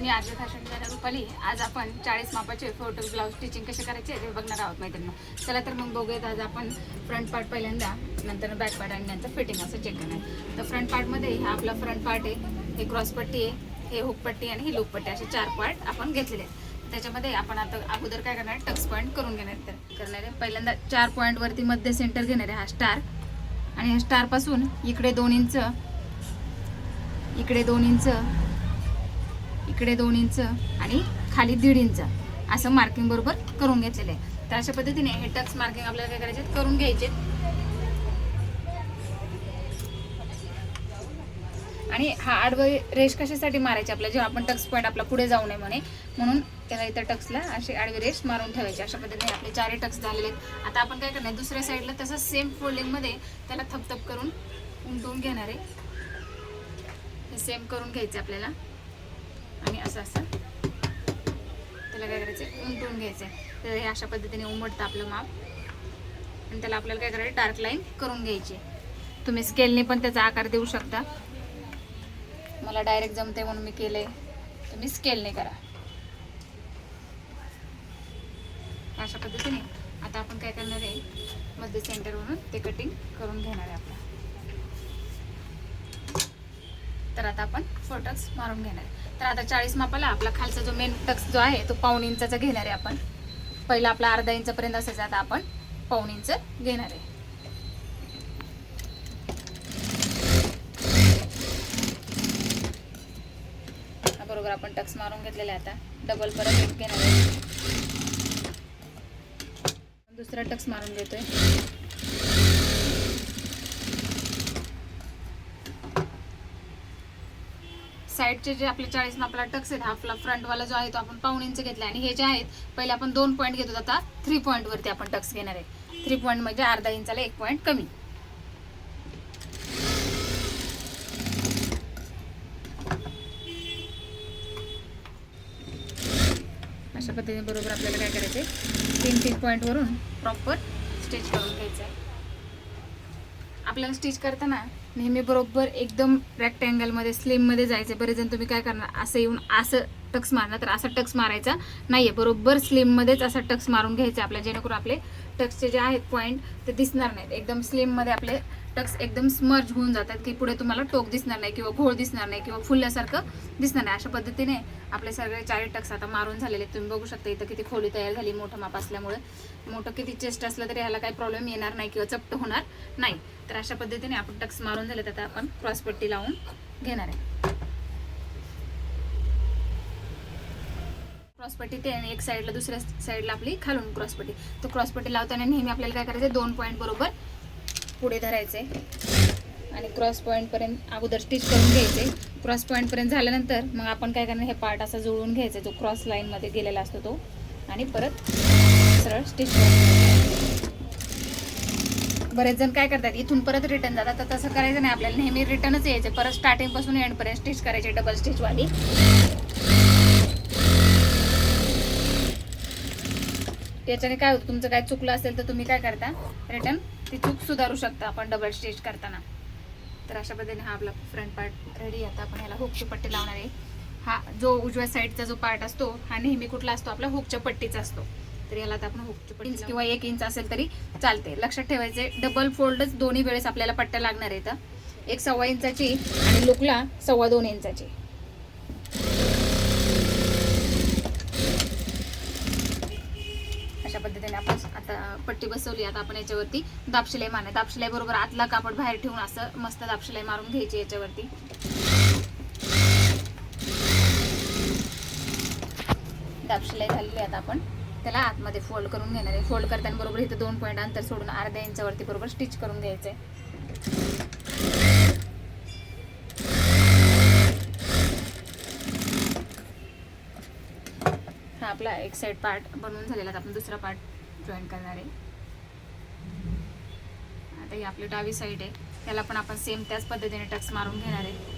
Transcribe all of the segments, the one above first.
मी आज फॅशनच्या रुपाली. आज आपण चाळीस मापाचे फोटो ब्लाऊज स्टिचिंग कसे करायचे ते बघणार आहोत मैत्रिणी. चला तर मग बघूयात आज आपण फ्रंट पार्ट पहिल्यांदा नंतर बॅक पार्ट आणि नंतर फिटिंग असं चेक करणार. तर फ्रंट पार्टमध्ये हा आपला फ्रंट पार्ट आहे हे क्रॉस पट्टी आहे हे हुक पट्टी आणि ही लूप पट्टी असे चार पार्ट आपण घेतलेले आहेत. त्याच्यामध्ये आपण आता अगोदर काय करणार टक्स पॉईंट करून घेणार तर करणार आहे पहिल्यांदा चार पॉईंटवरती मध्यमध्ये सेंटर घेणार आहे हा स्टार आणि ह्या स्टारपासून इकडे दोन इंच इकडे दोन इंच इकडे दोन इंच आणि खाली दीड इंच असं मार्किंग बरोबर करून घेतलेलं आहे. तर अशा पद्धतीने हे टक्स मार्किंग आपल्याला काय करायचे करून घ्यायचे. आणि हा आडवं रेष कशासाठी मारायची? आपल्या जेव्हा आपण टक्स पॉईंट आपला पुढे जाऊ नये म्हणे म्हणून त्याला इथं टक्सला अशी आडवी रेष मारून ठेवायची. अशा पद्धतीने आपले चारही टक्स झालेले आहेत. आता आपण काय करणार? दुसऱ्या साईडला तसं सेम फोल्डिंगमध्ये त्याला थपथप करून उमटवून घेणार आहे. हे सेम करून घ्यायचं आपल्याला. आणि असं असं त्याला काय करायचं? उमटून घ्यायचं. तर हे अशा पद्धतीने उमटतं आपलं माप. आणि त्याला आपल्याला काय करायचं? डार्क लाईन करून घ्यायची. तुम्ही स्केलने पण त्याचा आकार देऊ शकता. मला डायरेक्ट जमते म्हणून मी केलंय. तुम्ही स्केलने करा. अशा पद्धतीने आता आपण काय करणार आहे? मध्ये सेंटरवरून ते कटिंग करून घेणार आहे आपण तर आता आपण फोर टक्स मारून घेणार आहे. तर आता चाळीस मापाला आपला खालचा जो मेन टक्स जो आहे तो पाऊण इंचाचा घेणार आहे आपण. पहिला आपला अर्धा इंचपर्यंत असायचा आता आपण पाऊण इंच घेणार आहे. बरोबर आपण टक्स मारून घेतलेला आता. डबल परत घेणार आहे. दुसरा टक्स मारून घेतोय साईडचे जे आपले चाळीस आपला टक्स आहेत हा आपला फ्रंटवाला जो आहे तो आपण पाऊण इंच घेतला आणि हे जे आहेत पहिले आपण दोन पॉईंट घेतो आता थ्री पॉईंटवरती आपण टक्स घेणार आहे. थ्री पॉईंट म्हणजे अर्धा इंचाला एक पॉईंट कमी. अशा पद्धतीने बरोबर आपल्याला काय करायचं आहे तीन तीन पॉईंटवरून प्रॉपर स्टिच करून घ्यायचं आहे आपल्याला स्टिच करताना नेहमी बरोबर एकदम रेक्टँगलमध्ये स्लिममध्ये जायचं बरेच जण तुम्ही काय करणार? असं येऊन असं टक्स मारणार. तर असा टक्स मारायचा नाही आहे बरोबर स्लिममध्येच असा टक्स मारून घ्यायचा आपल्या जेणेकरून आपले टक्सचे जे आहेत पॉईंट ते दिसणार नाहीत. एकदम स्लिममध्ये आपले टक्स एकदम स्मर्ज होऊन जातात की पुढे तुम्हाला टोक दिसणार नाही किंवा घोळ दिसणार नाही किंवा फुलल्यासारखं दिसणार नाही. अशा पद्धतीने आपले सगळे चार टक्स आता मारून झालेले आहेत. तुम्ही बघू शकता इथं किती खोली तयार झाली मोठं माप असल्यामुळे. मोठं किती चेस्ट असलं तरी ह्याला काही प्रॉब्लेम येणार नाही किंवा चपट होणार नाही. तर अशा पद्धतीने आपण टक्स मारून झाले त्यात आपण क्रॉसपट्टी लावून घेणार आहे. क्रॉसपट्टी ते आणि एक साईडला दुसऱ्या साईडला आपली खालून क्रॉसपट्टी तो क्रॉसपट्टी लावताना नेहमी आपल्याला काय करायचं दोन पॉईंट बरोबर पुढे धरायचे आणि क्रॉस पॉईंटपर्यंत अगोदर स्टिच करून घ्यायचे क्रॉस पॉईंटपर्यंत झाल्यानंतर मग आपण काय करणार? हे पार्ट असा जुळवून घ्यायचा जो क्रॉस लाईनमध्ये गेलेला असतो तो. आणि परत सरळ स्टिच बरेच जण काय करतात इथून परत रिटर्न जातात तर तसं करायचं नाही आपल्याला नेहमी रिटर्नच यायचे. परत स्टार्टिंगपासून एंडपर्यंत स्टिच करायचे डबल स्टिचवाली याच्याने काय होतं तुमचं काय चुकलं असेल तर तुम्ही काय करता रिटर्न ती चूक सुधारू शकता आपण डबल स्टिच करताना. तर अशा पद्धतीने हा आपला फ्रंट पार्ट रेडी आता आपण याला हुकची पट्टी लावणार आहे. हा जो उजव्या साईडचा जो पार्ट असतो हा नेहमी कुठला असतो आपला हुकच्या पट्टीचा असतो. तर याला आता आपण हुकची पट्टी किंवा एक इंच असेल तरी चालते. लक्षात ठेवायचे डबल फोल्डच दोन्ही वेळेस आपल्याला पट्ट्या लागणार आहेत एक सव्वा इंचाची आणि लुकला सव्वा दोन इंचाची. अशा पद्धतीने आपण आता पट्टी बसवली. आता आपण याच्यावरती दापशिलाई मारणार. दापशिलाई बरोबर आतला कापड बाहेर ठेवून असं मस्त दापशिलाई मारून घ्यायची याच्यावरती. दापशिलाई झालेली आता आपण. त्याला आतमध्ये फोल्ड करून घेणार आहे. फोल्ड करताना बरोबर इथं दोन पॉईंट अंतर सोडून अर्ध्या इंचावरती बरोबर स्टिच करून घ्यायचंय. हा आपला एक साईड पार्ट बनवून झालेला आपण दुसरा पार्ट जॉईन करणार आहे. आता ही आपली डावी साईड आहे. त्याला पण आपण सेम त्याच पद्धतीने टक्स मारून घेणार आहे.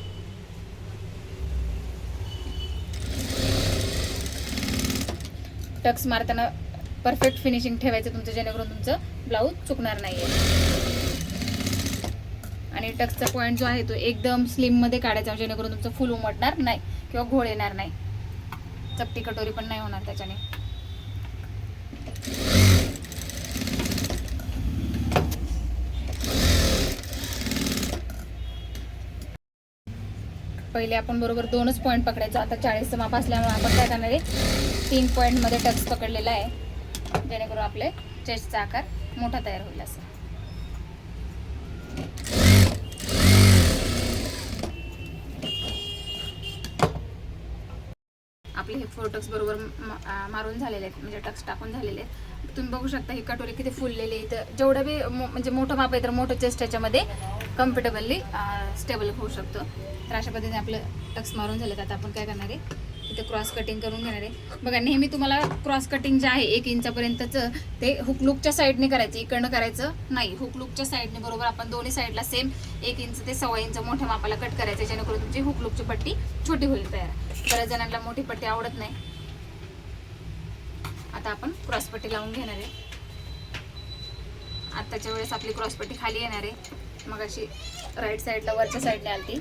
टक्स मारताना परफेक्ट फिनिशिंग ठेवायचं तुमचं जेणेकरून तुमचं ब्लाऊज चुकणार नाहीये. आणि टक्सचा पॉईंट जो आहे तो एकदम स्लिममध्ये काढायचा जेणेकरून तुमचं फुल उमटणार नाही किंवा घोळ येणार नाही. चपटी कटोरी पण नाही होणार त्याच्याने. पहिले आपण बरोबर दोनच पॉईंट पकडायचो. आता चाळीसचं माप असल्यामुळे आपण काय करणार आहे? तीन पॉईंटमध्ये टक्स पकडलेला आहे. जेणेकरून आपले चेस्टचा आकार मोठा तयार होईल असं. आपले हे फोर टक्स बरोबर मारून झालेले आहेत म्हणजे टक्स टाकून झालेले आहेत. तुम्ही बघू शकता ही कटोरी किती फुललेली आहे तर जेवढं बी मो- म्हणजे मोठं माप आहे तर मोठं चेस्ट त्याच्यामध्ये कम्फर्टेबलली स्टेबल होऊ शकतो. तर अशा पद्धतीने आपलं टक्स मारून झालेत. आता आपण काय करणार आहे? इथे क्रॉस कटिंग करून घेणार आहे. बघा नेहमी तुम्हाला क्रॉस कटिंग जे आहे एक इंचापर्यंतचं ते हुक लुकच्या साईडने करायचं इकडनं करायचं नाही. हुक लुकच्या साईडने बरोबर आपण दोन्ही साईडला सेम एक इंच ते सव्वा इंच मोठ्या मापाला कट करायचं जेणेकरून तुमची हुक लुकची पट्टी छोटी होईल तयार. बऱ्याच जणांना मोठी पट्टी आवडत नाही. आता आपण क्रॉस पट्टी लावून घेणार आहे. आताच्या वेळेस आपली क्रॉस पट्टी खाली येणार आहे. मग अशी राईट साईडला वरच्या साईडने आलती.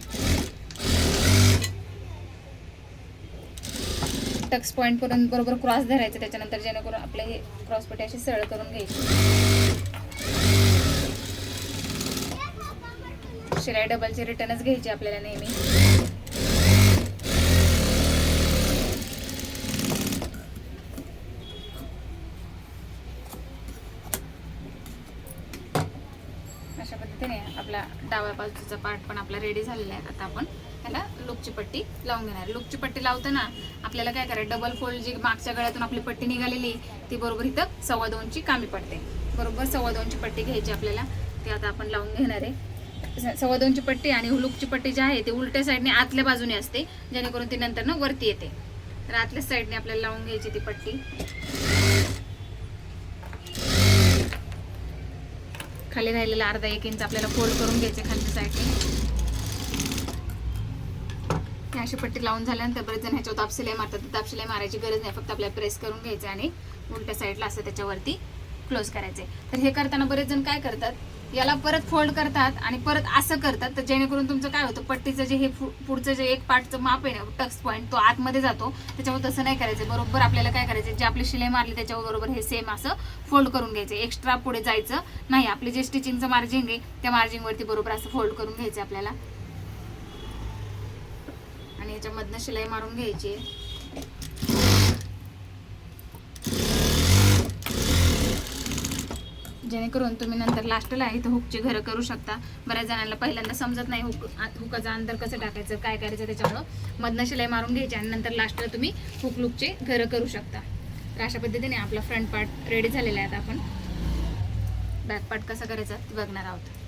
टक्स पॉईंटपर्यंत बरोबर क्रॉस धरायचं त्याच्यानंतर जेणेकरून आपले हे क्रॉसपट्टी अशी सरळ करून घ्यायची. शिलाई डबलची रिटर्नच घ्यायची आपल्याला नेहमी. अशा पद्धतीने आपला डाव्या बाजूचा पार्ट पण आपला रेडी झालेला आहे आता आपण. त्याला लुकची पट्टी लावून घेणार लुकची पट्टी लावताना आपल्याला काय करायचं? डबल फोल्ड जी मागच्या गळ्यातून आपली पट्टी निघालेली ती बरोबर इथं सव्वा दोनची कामी पडते. बरोबर सव्वा दोनची पट्टी घ्यायची आपल्याला. ती आता आपण लावून घेणार आहे. सव्वा दोनची पट्टी आणि लूपची पट्टी जी आहे ती उलट्या साईडने आतल्या बाजूने असते जेणेकरून ती नंतर ना वरती येते. तर आतल्या साईडने आपल्याला लावून घ्यायची ती पट्टी. खाली राहिलेला अर्धा एक इंच आपल्याला फोल्ड करून घ्यायचे खालच्या साईडने अशी पट्टी लावून झाल्यानंतर बरेच जण ह्याच्यावर तापशिलाई मारतात. तर तापशिलाई मारायची गरज नाही. फक्त आपल्याला प्रेस करून घ्यायचं आणि उलट्या साईडला असं त्याच्यावरती क्लोज करायचे तर हे करताना बरेच जण काय करतात? याला परत फोल्ड करतात आणि परत असं करतात. तर जेणेकरून तुमचं काय होतं? पट्टीचं जे हे पुढचं जे एक पार्टचं माप आहे ना टक्स पॉईंट तो आतमध्ये जातो. त्याच्यामुळे तसं नाही करायचं. बरोबर आपल्याला काय करायचं जे आपली शिलाई मारली त्याच्यावर बरोबर हे सेम असं फोल्ड करून घ्यायचं. एक्स्ट्रा पुढे जायचं नाही. आपली जे स्टिचिंगचं मार्जिंग आहे त्या मार्जिंगवरती बरोबर असं फोल्ड करून घ्यायचं आपल्याला. आणि याच्यामधनं शिलाई मारून घ्यायची. जेणेकरून तुम्ही नंतर लास्टला इथं हुकची घरं करू शकता. बऱ्याच जणांना पहिल्यांदा समजत नाही हुक हुकाचा अंतर कसं टाकायचं काय करायचं त्याच्यामुळं मधनं शिलाई मारून घ्यायची आणि नंतर लास्टला तुम्ही हुक लुकचे घरं करू शकता. तर अशा पद्धतीने आपला फ्रंट पार्ट रेडी झालेला आहे आता आपण. बॅक पार्ट कसा करायचा ते बघणार आहोत.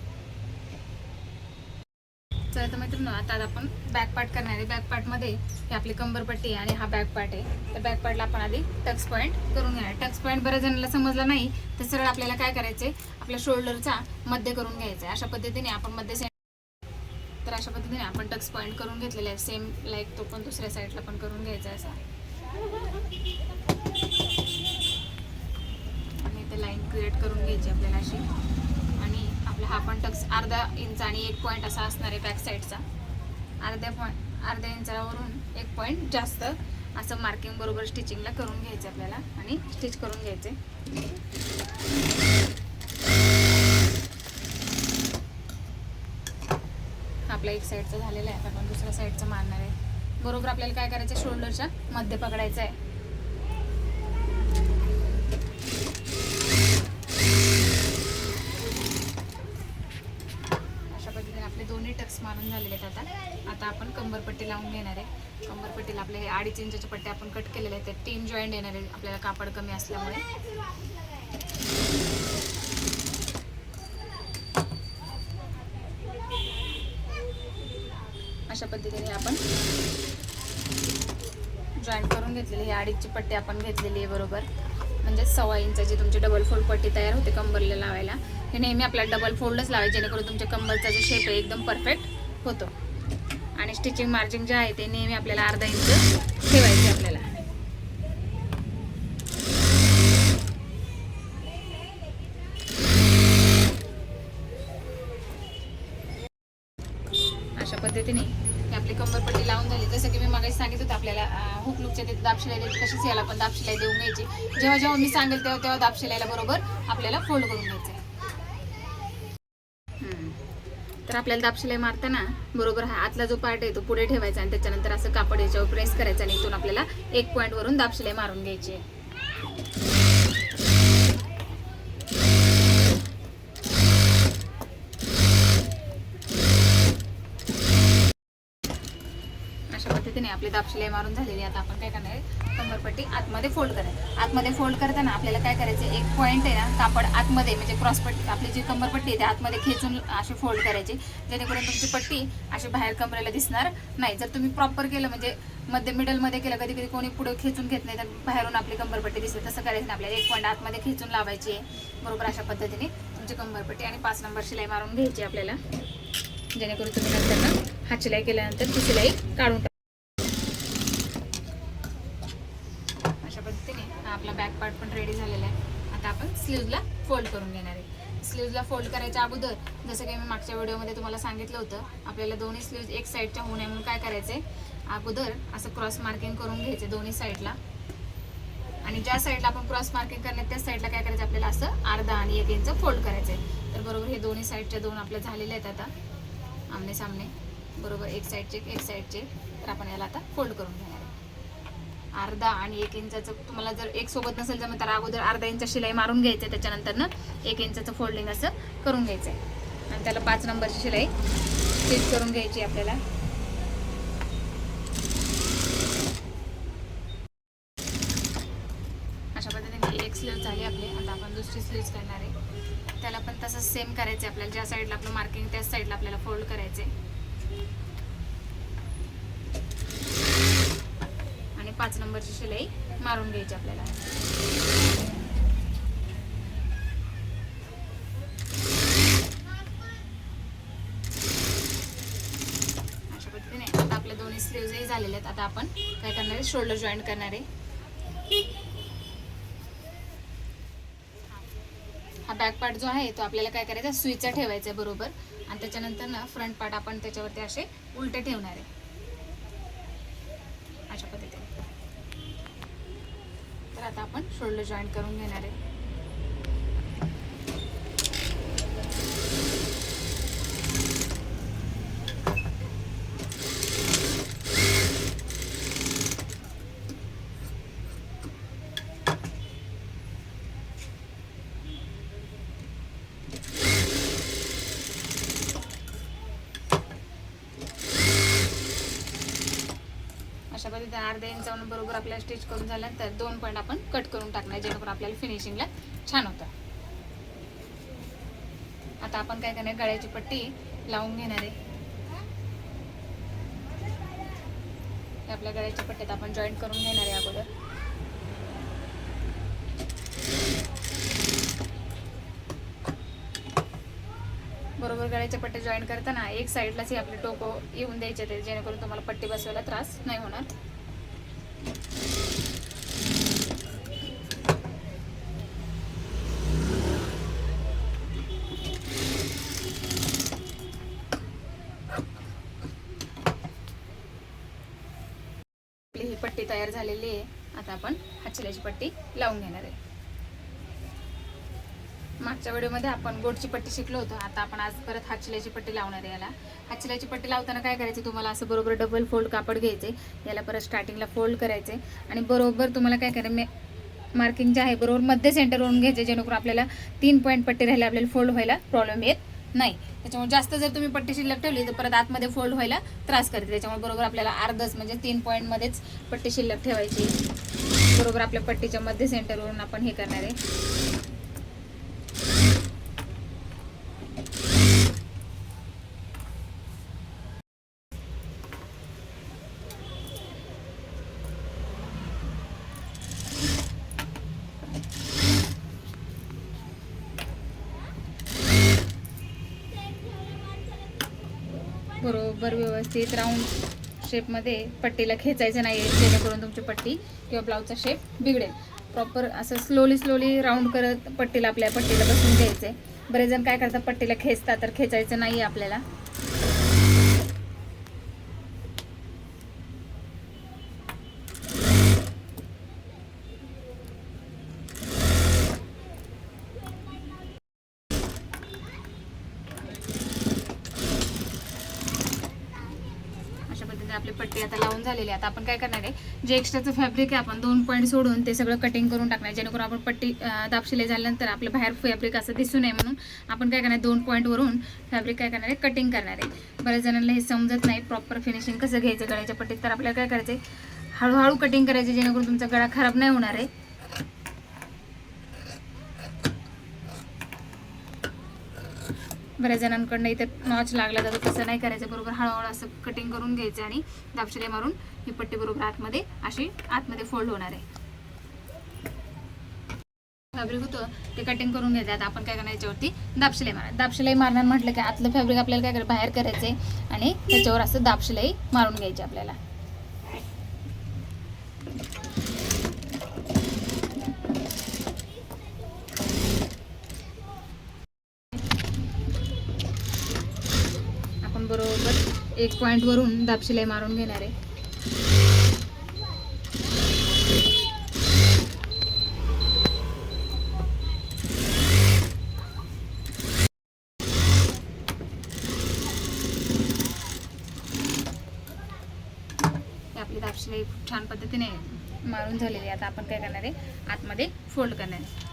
चला तर मित्रांनो आता आपण बॅक पार्ट करणार आहे. बॅक पार्टमध्ये ही आपली कंबरपट्टी आहे आणि हा बॅक पार्ट आहे. तर बॅक पार्टला आपण आधी टक्स पॉईंट करून घेणार. टक्स पॉईंट बऱ्याच जणांना समजला नाही तर सरळ आपल्याला काय करायचे आपल्या शोल्डरचा मध्य करून घ्यायचा आहे अशा पद्धतीने आपण मध्य तर अशा पद्धतीने आपण टक्स पॉईंट करून घेतलेला आहे. सेम लाईक तो पण दुसऱ्या साईडला पण करून घ्यायचा आहे असा. आणि इथे लाईन क्रिएट करून घ्यायची आपल्याला अशी. आपला हा पण टक्स अर्धा इंच आणि एक पॉईंट असा असणार आहे बॅक साईडचा अर्ध्या पॉईंट अर्ध्या इंचावरून एक पॉईंट जास्त असं मार्किंग बरोबर स्टिचिंगला करून घ्यायचं आपल्याला आणि स्टिच करून घ्यायचे. आपला एक साईडचा झालेला आहे आता आपण दुसऱ्या साईडचा मारणार आहे. बरोबर आपल्याला काय करायचं शोल्डरच्या मध्ये पकडायचं आहे लावून घेणार आहे. कंबरपट्टीला आपले हे अडीच इंचाचे पट्टे आपण कट केलेले आहेत. ते तीन जॉईंट येणार आहे आपल्याला कापड कमी असल्यामुळे. अशा पद्धतीने आपण जॉईंट करून घेतलेली हे अडीचची पट्टी आपण घेतलेली आहे बरोबर. म्हणजे सव्वा इंचाची तुमची डबल फोल्ड पट्टी तयार होते कंबरला लावायला. हे नेहमी आपल्याला डबल फोल्डच लावायचे जेणेकरून तुमच्या कंबरचा जो शेप आहे एकदम परफेक्ट होतो. आणि स्टिचिंग मार्जिंग जे आहे ते नेहमी आपल्याला अर्धा इंच ठेवायचे आपल्याला. अशा पद्धतीने आपली कंबरपट्टी लावून झाली. जसं की मी मागे सांगितलं होतं आपल्याला हुक लुकच्या तिथे दाब शिलाई देते तशीच याला पण दाब शिलाई देऊन घ्यायची. जेव्हा जेव्हा मी सांगेल तेव्हा तेव्हा दाब शिलाईला बरोबर आपल्याला फोल्ड करून घ्यायचं आहे हम्म. तर आपल्याला दाबशिलाई मारताना बरोबर हा आतला जो पार्ट आहे तो पुढे ठेवायचा आणि त्याच्यानंतर असं कापड याच्यावर प्रेस करायचा आणि इथून आपल्याला एक पॉईंट वरून दाब मारून घ्यायची आहे अशा पद्धतीने आपले दाब शिलाई मारून झालेली आता आपण काय करणार आहे? कंबरपट्टी आतमध्ये फोल्ड करायची आतमध्ये फोल्ड करताना आपल्याला काय करायचं एक पॉईंट आहे ना कापड आतमध्ये म्हणजे क्रॉसपट्टी आपली जी कंबरपट्टी आहे ती आतमध्ये खेचून अशी फोल्ड करायची. जेणेकरून तुमची पट्टी अशी बाहेर कमरेला दिसणार नाही. जर तुम्ही प्रॉपर केलं म्हणजे मध्य मिडलमध्ये केलं कधी कधी कोणी पुढे खेचून घेत नाही तर बाहेरून आपली कंबरपट्टी दिसते. तसं करायचं नाही आपल्याला. एक पॉईंट आतमध्ये खेचून लावायची आहे. बरोबर अशा पद्धतीने तुमची कंबरपट्टी आणि पाच नंबर शिलाई मारून घ्यायची आपल्याला. जेणेकरून तुम्ही नंतर ना हात शिलाई केल्यानंतर ती शिलाई काढून टाका अशा पद्धतीने हा आपला बॅक पार्ट पण रेडी झालेला आहे. आता आपण स्लीव्जला फोल्ड करून घेणार आहे. स्लीवला फोल्ड करायच्या अगोदर जसं की मी मागच्या व्हिडिओमध्ये तुम्हाला सांगितलं होतं आपल्याला दोन्ही स्लीव्ज एक साईडच्या होऊ नये म्हणून काय करायचंय? अगोदर असं क्रॉस मार्किंग करून घ्यायचे दोन्ही साईडला आणि ज्या साईडला आपण क्रॉस मार्किंग करणार त्या साईडला काय करायचं? आपल्याला असं अर्धा आणि एक इंच फोल्ड करायचंय. तर बरोबर हे दोन्ही साईडच्या दोन आपल्या झालेले आहेत आता. आमने सामने. बरोबर एक साईडचे एक साईडचे तर आपण याला आता फोल्ड करून घ्यायचं अर्धा आणि एक इंचाचं तुम्हाला जर एक सोबत नसेल जमत तर अगोदर अर्धा इंच शिलाई मारून घ्यायचं त्याच्यानंतर ना एक इंचाचं फोल्डिंग असं करून घ्यायचं आहे आणि त्याला पाच नंबरची शिलाई स्टिच करून घ्यायची आपल्याला. अशा पद्धतीने एक स्लीव झाली आपली. आता आपण दुसरी स्लीव्ह करणार आहे. त्याला पण तसंच सेम करायचं आहे आपल्याला. ज्या साईडला आपलं मार्किंग त्याच साईडला आपल्याला फोल्ड करायचं आहे पाच नंबरची शिलाई मारून घ्यायची आपल्याला. अशा पद्धतीने आता आपल्या दोन्ही स्लीव्हजही झालेले आहेत. आता आपण काय करणार आहे? शोल्डर जॉईंट करणार आहे. हा बॅक पार्ट जो आहे तो आपल्याला काय करायचा सुईचा ठेवायचा आहे बरोबर. आणि त्याच्यानंतर ना फ्रंट पार्ट आपण त्याच्यावरती असे उलटे ठेवणार आहे. अशा पद्धतीने. तर आता आपण शोल्डर जॉईंट करून घेणार आहे. अशा पद्धतीने अर्ध्या इंचावरून बरोबर आपल्याला स्टिच करून झाल्यानंतर दोन पॉईंट आपण कट करून टाकणार जेणेकरून आपल्याला फिनिशिंगला छान होतं. आता आपण काय करणार गळ्याची पट्टी लावून घेणार आहे. आपल्या गळ्याच्या पट्टीत आपण जॉईंट करून घेणार आहे अगोदर. बरोबर गळ्याच्या पट्टी जॉईन करताना एक साईडलाच हे आपले टोको येऊन द्यायचे ते जेणेकरून तुम्हाला पट्टी बसवायला त्रास नाही होणार आपली ही पट्टी तयार झालेली आहे. आता आपण हातशिलाची पट्टी लावून घेणार आहे. मागच्या व्हिडिओमध्ये आपण गोडची पट्टी शिकलो होतो. आता आपण आज परत हातशिलाची पट्टी लावणार आहे याला. हातशिलाची पट्टी लावताना काय करायचं? तुम्हाला असं बरोबर डबल फोल्ड कापड घ्यायचे याला परत स्टार्टिंगला फोल्ड करायचे आणि बरोबर तुम्हाला काय करायचं? मार्किंग जे आहे बरोबर मध्य सेंटरवरून घ्यायचे जेणेकरून आपल्याला तीन पॉईंट पट्टी राहिली आपल्याला फोल्ड व्हायला प्रॉब्लेम येत नाही. त्याच्यामुळे जास्त जर तुम्ही पट्टी शिल्लक ठेवली तर परत आतमध्ये फोल्ड व्हायला त्रास करते. त्याच्यामुळे बरोबर आपल्याला अर्धच म्हणजे तीन पॉईंटमध्येच पट्टी शिल्लक ठेवायची. बरोबर आपल्या पट्टीच्या मध्य सेंटरवरून आपण हे करणार आहे बरोबर व्यवस्थित राऊंड शेपमध्ये पट्टीला खेचायचं नाही आहे जेणेकरून तुमची पट्टी किंवा ब्लाऊजचा शेप बिघडेल. प्रॉपर असं स्लोली स्लोली राऊंड करत पट्टीला आपल्या पट्टीला बसून घ्यायचं आहे बरेच जण काय करतात पट्टीला खेचतात तर खेचायचं नाही आहे आपल्याला आपली पट्टी आता आता आपण काय करणार आहे? जे एक्स्ट्राचं फॅब्रिक आहे आपण दोन पॉईंट सोडून ते सगळं कटिंग करून टाकणार आहे. जेणेकरून आपण पट्टी दापशिले झाल्यानंतर आपलं बाहेर फॅब्रिक असं दिसू नये म्हणून आपण काय करणार आहे? दोन पॉईंटवरून फॅब्रिक काय करणार आहे? कटिंग करणार आहे. बऱ्याच जणांना हे समजत नाही प्रॉपर फिनिशिंग कसं घ्यायचं गळ्याच्या पट्टीत. तर आपल्याला काय करायचं आहे हळूहळू कटिंग करायचे जेणेकरून तुमचा गळा खराब नाही होणार आहे. बऱ्याच जणांकडनं इथे नॉच लागला जातो तसं नाही करायचं. बरोबर हळूहळू असं कटिंग करून घ्यायचं आणि दापशिले मारून ही पट्टी बरोबर आतमध्ये अशी आतमध्ये फोल्ड होणार आहे. फॅब्रिक होतं ते कटिंग करून घ्यायचं आता आपण काय करणार याच्यावरती? दापशिलाई मारा दापशिलाई मारणार म्हटलं की आतलं फॅब्रिक आपल्याला काय करायचं? बाहेर करायचं आहे आणि त्याच्यावर असं दापशिलाई मारून घ्यायची आपल्याला आपण बरोबर एक पॉईंटवरून वरून दाबशिलाई मारून घेणार आहे. आपली दापशिलाई खूप छान पद्धतीने मारून झालेली आहे. आता आपण काय करणार आहे? आतमध्ये फोल्ड करणार आहे.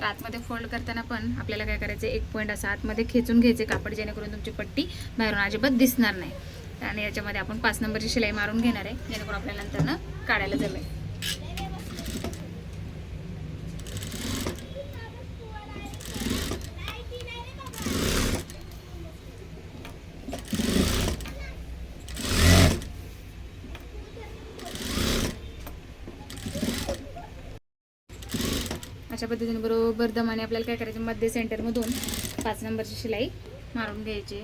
तर आतमध्ये फोल्ड करताना पण आपल्याला काय करायचं एक पॉईंट असा आतमध्ये खेचून घ्यायचे कापड जेणेकरून तुमची पट्टी बाहेरून अजिबात दिसणार नाही. आणि याच्यामध्ये आपण पाच नंबरची शिलाई मारून घेणार आहे जेणेकरून आपल्याला नंतरनं काढायला जमेल. पद्धतीने बरोबर दमाने आपल्याला काय करायचं? मध्य सेंटरमधून पाच नंबरची शिलाई मारून घ्यायची.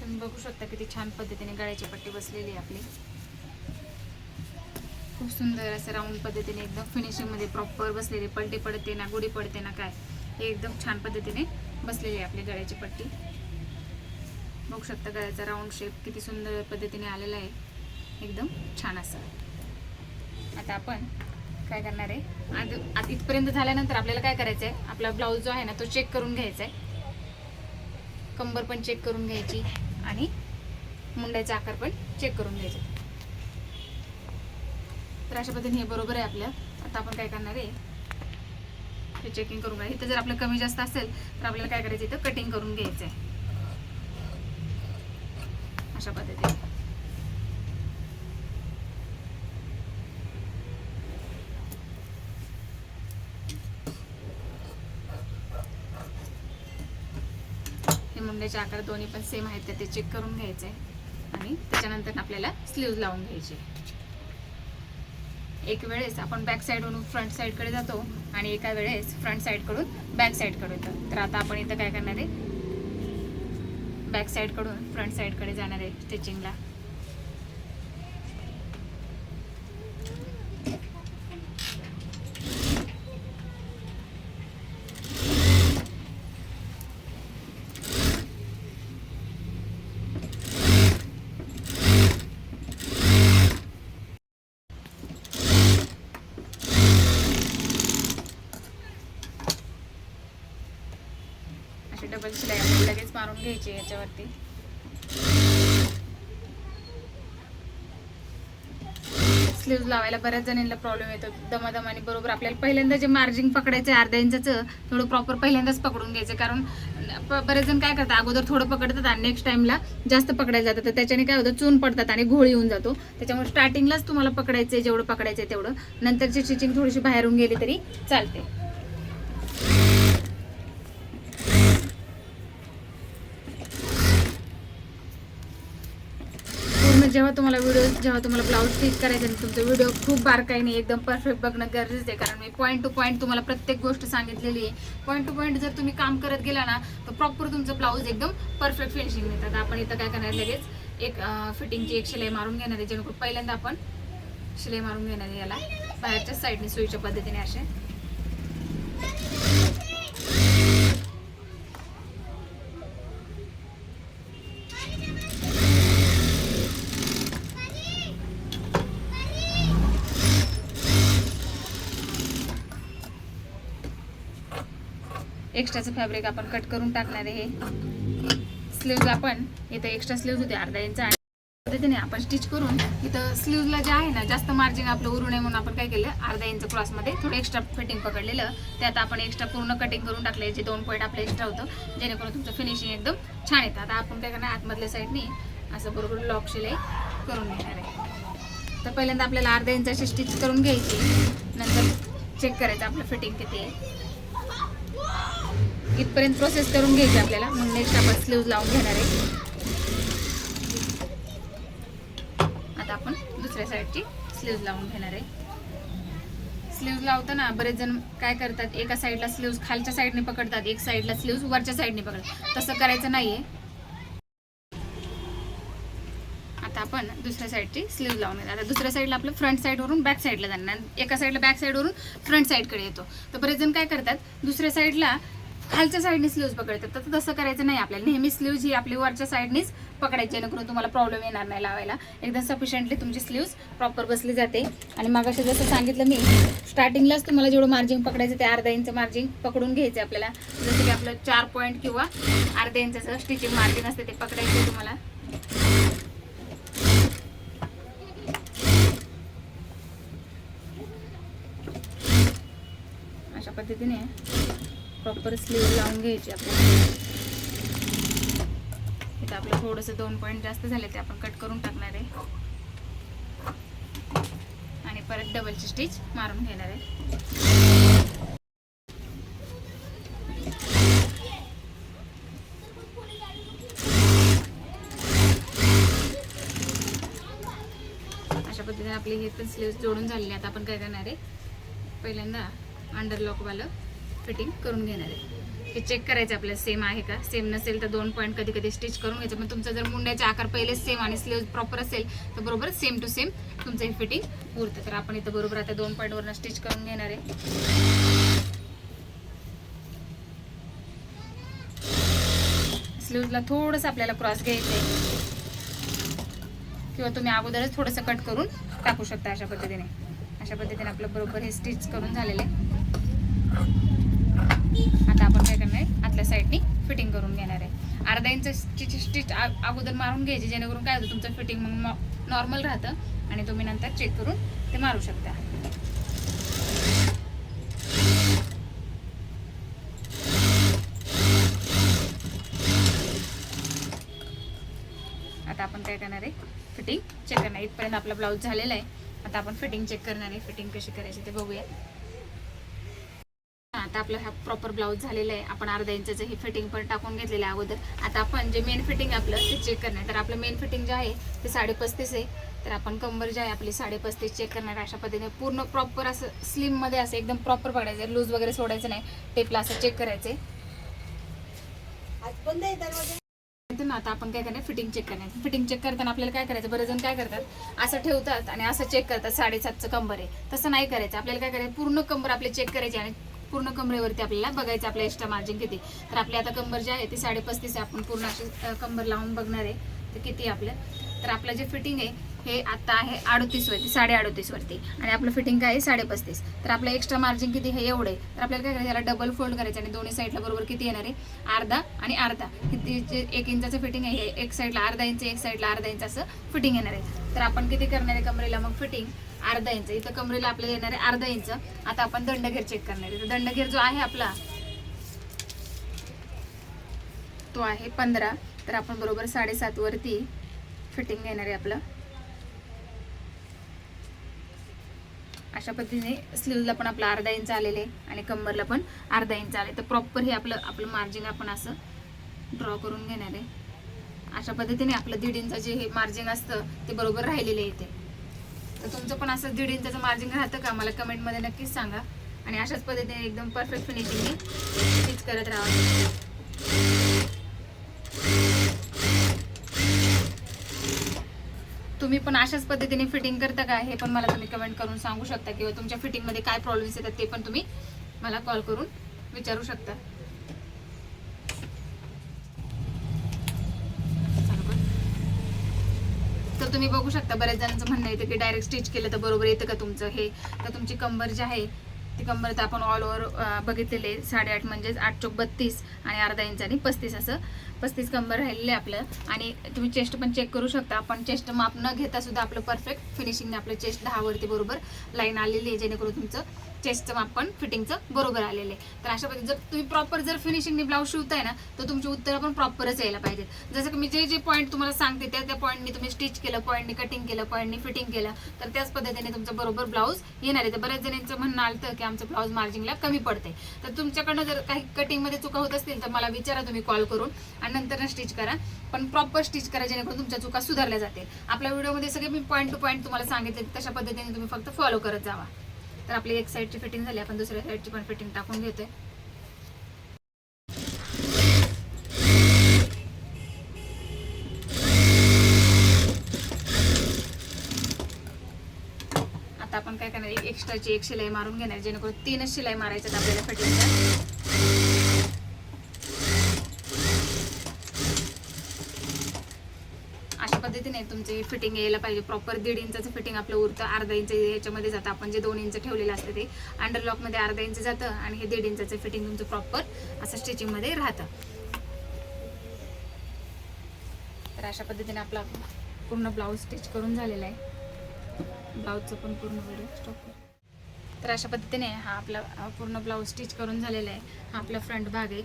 तुम्ही बघू शकता किती छान पद्धतीने गळ्याची पट्टी बसलेली आहे आपली. खूप सुंदर असं राऊंड पद्धतीने एकदम फिनिशिंगमध्ये प्रॉपर बसलेली. पलटी पडते ना गुढी पडते ना काय हे एकदम छान पद्धतीने बसलेली आहे आपली गळ्याची पट्टी. बघू शकता गळ्याचा राऊंड शेप किती सुंदर पद्धतीने आलेला आहे. एकदम छान असं. आता आपण काय करणार आहे? आधी इथपर्यंत झाल्यानंतर आपल्याला काय करायचं आहे आपला ब्लाऊज जो आहे ना तो चेक करून घ्यायचा आहे कंबर पण चेक करून घ्यायची आणि मुंड्याचा आकार पण चेक करून घ्यायचा. तर अशा पद्धतीने हे बरोबर आहे आपलं. आता आपण काय करणार आहे? हे चेकिंग करून घ्या इथं जर आपलं कमी जास्त असेल तर आपल्याला काय करायचं? इथं कटिंग करून घ्यायचं आहे अशा पद्धतीने. हे आकार दोन्ही पण सेम आहेत तर ते चेक करून घ्यायचे. आणि त्याच्यानंतर आपल्याला स्लीव्ज लावून घ्यायचे. एक वेळेस आपण बॅक साईडवरून फ्रंट साईडकडे जातो आणि एका वेळेस फ्रंट साईडकडून बॅक साईडकडे येतो तर आता आपण इथं काय करणार आहे? बॅक साईडकडून फ्रंट साईडकडे जाणार आहे स्टिचिंगला अशी डबल शिलाई आपण लगेच मारून घ्यायची याच्यावरती. स्लीव्ज लावायला बऱ्याच जणांना प्रॉब्लेम येतो. दमादमाने बरोबर आपल्याला पहिल्यांदा जे मार्जिंग पकडायचं अर्ध्या इंचाचं थोडं प्रॉपर पहिल्यांदाच पकडून घ्यायचं. कारण बरेच जण काय करतात अगोदर थोडं पकडतात आणि नेक्स्ट टाइमला जास्त पकडायला जातात. तर त्याच्याने काय होतं चून पडतात आणि घोळ येऊन जातो. त्याच्यामुळे स्टार्टिंगलाच तुम्हाला पकडायचं आहे जेवढं पकडायचं आहे तेवढं. नंतरची स्टिचिंग थोडीशी बाहेरून गेली तरी चालते. जेव्हा तुम्हाला व्हिडिओ जेव्हा तुम्हाला ब्लाऊज स्टिच करायचं आणि तुमचा व्हिडिओ खूप बारकाईने एकदम परफेक्ट बघणं गरजेचं आहे. कारण मी पॉईंट टू पॉईंट तुम्हाला प्रत्येक गोष्ट सांगितलेली आहे. पॉईंट टू पॉईंट जर तुम्ही काम करत गेला ना तर प्रॉपर तुमचं ब्लाऊज एकदम परफेक्ट फिनिशिंग येतात आपण इथं काय करणार लगेच? एक फिटिंगची एक शिलाई मारून घेणार आहे. जेणेकरून पहिल्यांदा आपण शिलाई मारून घेणार आहे याला. बाहेरच्या साईडने सुईच्या पद्धतीने असे. एक्स्ट्राचं फॅब्रिक आपण कट करून टाकणार आहे. हे स्लीव्ज आपण इथं एक्स्ट्रा स्लीव्ज होते अर्धा इंच आणि पद्धतीने आपण स्टिच करून इथं स्लीव्जला जे आहे ना जास्त मार्जिन आपलं उरू नये म्हणून आपण काय केलं अर्धा इंच क्रॉसमध्ये थोडं एक्स्ट्रा फिटिंग पकडलेलं. त्यात आपण एक्स्ट्रा पूर्ण कटिंग करून टाकले जे दोन पॉईंट आपलं एक्स्ट्रा होतं जेणेकरून तुमचं फिनिशिंग एकदम छान येतं. आता आपण काय करणार आतमधल्या साईडने असं बरोबर लॉक शिलाई करून घेणार आहे. तर पहिल्यांदा आपल्याला अर्धा इंचाची स्टिच करून घ्यायची. नंतर चेक करायचं आपलं फिटिंग किती आहे. इथपर्यंत प्रोसेस करून घ्यायची आपल्याला. मग नेक्स्ट आपण स्लीव्ज लावून घेणार आहे. आता आपण दुसऱ्या साईडची स्लीव्ज लावून घेणार आहे. स्लीव्ज लावताना बरेच जण काय करतात एका साईडला स्लीव्ज खालच्या साईडने पकडतात एक साईडला स्लीव्ज वरच्या साईडने पकडतात. तसं करायचं नाहीये. आता आपण दुसऱ्या साईडची स्लीव्ह लावून घेणार. आता दुसऱ्या साईडला आपलं फ्रंट साईडवरून बॅक साईडला जाणार. एका साईडला बॅक साईडवरून फ्रंट साईडकडे येतो. तर बरेच जण काय करतात दुसऱ्या साईडला खालच्या साईडने स्लीव्ज पकडतात. तर तसं करायचं नाही आपल्याला. नेहमी स्लीव्ज ही आपली वरच्या साईडनीच पकडायची जेणेकरून तुम्हाला प्रॉब्लेम येणार नाही लावायला. एकदम सफिशियंटली तुमची स्लीव्ज प्रॉपर बसली जाते. आणि मग जसं सांगितलं मी स्टार्टिंगलाच तुम्हाला जेवढं मार्जिन पकडायचं ते अर्धा इंच मार्जिन पकडून घ्यायचं आपल्याला. जसं की आपलं चार पॉईंट किंवा अर्ध्या इंचाचं स्टिचिंग मार्जिन असते ते पकडायचं तुम्हाला. अशा पद्धतीने. प्रॉपर स्लीव लावून घ्यायची आपल्याला इथं आपलं थोडंसं दोन पॉईंट जास्त झाले ते आपण कट करून टाकणार आहे. आणि परत डबलची स्टिच मारून घेणार आहे. अशा पद्धतीने आपली हे पण स्लीव्स जोडून झालेली आता आपण काय करणार आहे? पहिल्यांदा अंडरलॉकवालं फिटिंग करून घेणार आहे. हे चेक करायचं आपल्याला. सेम आहे का? सेम नसेल तर दोन पॉईंट कधी कधी स्टिच करून घ्यायचं. मग तुमचा जर मुंड्याचे आकार पहिलेच सेम आणि स्लीव प्रॉपर असेल तर बरोबर सेम टू सेम तुमचं हे फिटिंग उरतं. तर आपण इथं बरोबर आता दोन पॉईंटवरनं स्टिच करून घेणार आहे. स्लीवला थोडंसं आपल्याला क्रॉस घ्यायचं आहे. किंवा तुम्ही अगोदरच थोडंसं कट करून टाकू शकता अशा पद्धतीने. अशा पद्धतीने आपलं बरोबर हे स्टिच करून झालेलं आहे. आता आपण काय करणार आहे? आतल्या साईडनी फिटिंग करून घेणार आहे. अर्धा इंच स्टिच स्टिच अगोदर मारून घ्यायची जेणेकरून काय होतं तुमचं फिटिंग मग नॉर्मल राहतं आणि तुम्ही नंतर चेक करून ते मारू शकता. आता आपण काय करणार आहे? फिटिंग चेक करणार इथपर्यंत आपला ब्लाऊज झालेला आहे. आता आपण फिटिंग चेक करणार आहे. फिटिंग कशी करायची ते बघूया. आता आपला हा प्रॉपर ब्लाऊज झालेला आहे. आपण अर्धा इंचाचं हे फिटिंग पण टाकून घेतलेलं आहे अगोदर. आता आपण जे मेन फिटिंग आपलं ते चेक करणार. तर आपलं मेन फिटिंग जे आहे ते साडे पस्तीस आहे. तर आपण कंबर जे आहे आपली साडे पस्तीस चेक करणार अशा पद्धतीने. पूर्ण प्रॉपर असं स्लिममध्ये असं एकदम प्रॉपर पडायचं लूज वगैरे सोडायचं नाही. टेपला असं चेक करायचं ना आता आपण काय करणार फिटिंग चेक करणार फिटिंग चेक करताना आपल्याला काय करायचं बरेच जण काय करतात असं ठेवतात आणि असं चेक करतात. साडेसातचं कंबर आहे. तसं नाही करायचं. आपल्याला काय करायचं पूर्ण कंबर आपले चेक करायची आणि पूर्ण कमरेवरती आपल्याला बघायचं आपलं एक्स्ट्रा मार्जिन किती. तर आपली आता कंबर जी आहे ती साडेपस्तीस आहे. आपण पूर्ण अशी कंबर लावून बघणार आहे. तर किती आहे आपलं? तर आपलं जे फिटिंग आहे हे आता आहे अडतीसवरती साडे अडतीसवरती आणि आपलं फिटिंग काय आहे? साडेपस्तीस. तर आपलं एक्स्ट्रा मार्जिन किती हे एवढं आहे. तर आपल्याला काय करायचं? याला डबल फोल्ड करायचं आणि दोन्ही साईडला बरोबर किती येणार आहे? अर्धा आणि अर्धा. किती जे एक इंचाचं फिटिंग आहे हे एक साईडला अर्धा इंच एक साईडला अर्धा इंच असं फिटिंग येणार आहे. तर आपण किती करणार आहे कमरेला? मग फिटिंग अर्धा इंच. इथं कमरेला आपल्याला येणार आहे अर्धा इंच. आता आपण दंडघेर चेक करणार आहे. दंडघेर जो आहे आपला तो आहे पंधरा. तर आपण बरोबर साडेसात वरती फिटिंग घेणार आहे आपलं. अशा पद्धतीने स्लीवला पण आपलं अर्धा इंच आलेले आणि कंबरला पण अर्धा इंच आले तर प्रॉपर हे आपलं आपलं मार्जिन आपण असं ड्रॉ करून घेणार आहे. अशा पद्धतीने आपलं दीड इंच जे हे मार्जिन असतं ते बरोबर राहिलेले येते तर तुमचं पण असं दीड इंचाचं मार्जिन राहतं का? मला कमेंटमध्ये नक्कीच सांगा. आणि अशाच पद्धतीने एकदम परफेक्ट फिनिशिंग स्टिच करत राहा. तुम्ही पण अशाच पद्धतीने फिटिंग करता का? हे पण मला तुम्ही कमेंट करून सांगू शकता. किंवा तुमच्या फिटिंगमध्ये काय प्रॉब्लेम्स येतात ते पण तुम्ही मला कॉल करून विचारू शकता. तर तुम्ही बघू शकता बऱ्याच जणांचं म्हणणं येतं की डायरेक्ट स्टिच केलं तर बरोबर येतं का तुमचं हे? तर तुमची कंबर जी आहे ती कंबर तर आपण ऑल ओव्हर बघितलेले साडेआठ म्हणजेच आठ चौक बत्तीस आणि अर्धा इंच आणि पस्तीस असं पस्तीस कंबर राहिलेलं आहे आपलं. आणि तुम्ही चेस्ट पण चेक करू शकता. आपण चेस्ट माप न घेता सुद्धा आपलं परफेक्ट फिनिशिंगने आपलं चेस्ट दहावरती बरोबर लाईन आलेली आहे जेणेकरून तुमचं चेस्टचं आपण फिटिंगचं बरोबर आलेलं आहे. तर अशा पद्धती जर तुम्ही प्रॉपर जर फिनिशिंगने ब्लाऊज शिवताय ना तर तुमची उत्तरं पण प्रॉपरच यायला पाहिजेत. जसं की मी जे जे पॉईंट तुम्हाला सांगते त्या त्या पॉईंटनी तुम्ही स्टिच केलं पॉईंटनी कटिंग केलं पॉईंटनी फिटिंग केलं तर त्याच पद्धतीने तुमचं बरोबर ब्लाऊज येणार आहे. तर बऱ्याच जणांचं म्हणणं आलं की आमचं ब्लाऊज मार्जिंगला कमी पडते तर तुमच्याकडनं जर काही कटिंगमध्ये चुका होत असतील तर मला विचारा तुम्ही कॉल करून आणि नंतर स्टिच करा. पण प्रॉपर स्टिच करा जेणेकरून तुमच्या चुका सुधारल्या जातील. आपल्या व्हिडिओमध्ये सगळे मी पॉईंट टू पॉईंट तुम्हाला सांगितले तशा पद्धतीने तुम्ही फक्त फॉलो करत जावा. तर आपली एक साईडची फिटिंग झाली आपण दुसऱ्या साईडची पण फिटिंग टाकून घेतोय. आता आपण काय करणार एक एक्स्ट्राची एक शिलाई मारून घेणार जेणेकरून तीनच शिलाई मारायच्यात आपल्याला फिटिंगच्या अशा पद्धतीने तुमचे फिटिंग यायला पाहिजे. प्रॉपर दीड इंचाचं फिटिंग आपलं उरतं. अर्धा इंच याच्यामध्ये जातं. आपण जे दोन इंच ठेवलेलं असतं ते अंडरलॉकमध्ये अर्धा इंच जातं आणि हे दीड इंचाचं फिटिंग तुमचं प्रॉपर असं स्टिचिंगमध्ये राहतं. तर अशा पद्धतीने आपला पूर्ण ब्लाऊज स्टिच करून झालेला आहे. ब्लाऊजचं पण पूर्ण व्हिडिओ स्टॉप तर अशा पद्धतीने हा आपला पूर्ण ब्लाऊज स्टिच करून झालेला आहे. हा आपला फ्रंट भाग आहे.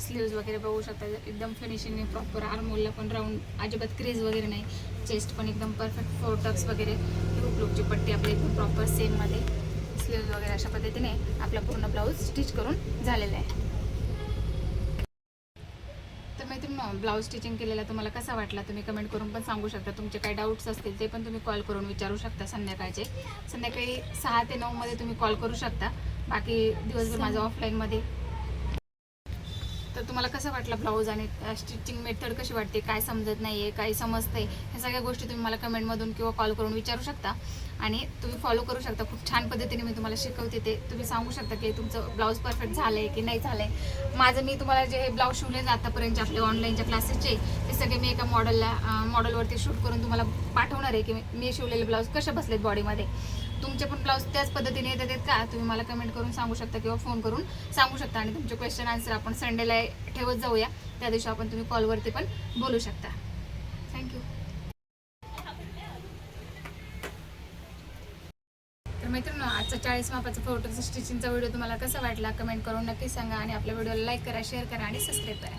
स्लीव्ज वगैरे बघू शकता. एकदम फिनिशिंग प्रॉपर आर्मोलला पण राऊंड अजिबात क्रीज वगैरे नाही. चेस्ट पण एकदम परफेक्ट फोर टक्स वगैरे. लुक लुकची पट्टी आपली एकदम प्रॉपर सेममध्ये स्लीव्ज वगैरे अशा पद्धतीने आपला पूर्ण ब्लाऊज स्टिच करून झालेला आहे. तर मैत्रिणी ब्लाऊज स्टिचिंग केलेला तुम्हाला कसा वाटला तुम्ही कमेंट करून पण सांगू शकता. तुमचे काही डाऊट्स असतील ते पण तुम्ही कॉल करून विचारू शकता संध्याकाळचे. संध्याकाळी सहा ते नऊमध्ये तुम्ही कॉल करू शकता. बाकी दिवसभर माझं ऑफलाईनमध्ये तर तुम्हाला कसं वाटलं ब्लाऊज आणि स्टिचिंग मेथड कशी वाटते? काय समजत नाही आहे काय समजतंय? ह्या सगळ्या गोष्टी तुम्ही मला कमेंटमधून किंवा कॉल करून विचारू शकता. आणि तुम्ही फॉलो करू शकता. खूप छान पद्धतीने मी तुम्हाला शिकवते ते. तुम्ही सांगू शकता की तुमचं ब्लाऊज परफेक्ट झालं आहे की नाही झालं आहे माझं मी तुम्हाला जे ब्लाऊज शिवले आतापर्यंतचे आपले ऑनलाईनच्या क्लासेसचे ते सगळे मी एका मॉडेलला मॉडेलवरती शूट करून तुम्हाला पाठवणार आहे की मी- मी शिवलेले ब्लाऊज कसे बसलेत बॉडीमध्ये तुमचे पण ब्लाऊज त्याच पद्धतीने येतात आहेत का? तुम्ही मला कमेंट करून सांगू शकता किंवा फोन करून सांगू शकता. आणि तुमचे क्वेश्चन आन्सर आपण संडेला ठेवत जाऊया. त्या दिवशी आपण तुम्ही कॉलवरती पण बोलू शकता. थँक्यू तर मित्रांनो आजचा चाळीस मापाचा फोटोचा स्टिचिंगचा व्हिडिओ तुम्हाला कसा वाटला? कमेंट करून नक्की सांगा आणि आपल्या व्हिडिओला लाईक करा शेअर करा आणि सबस्क्राईब करा.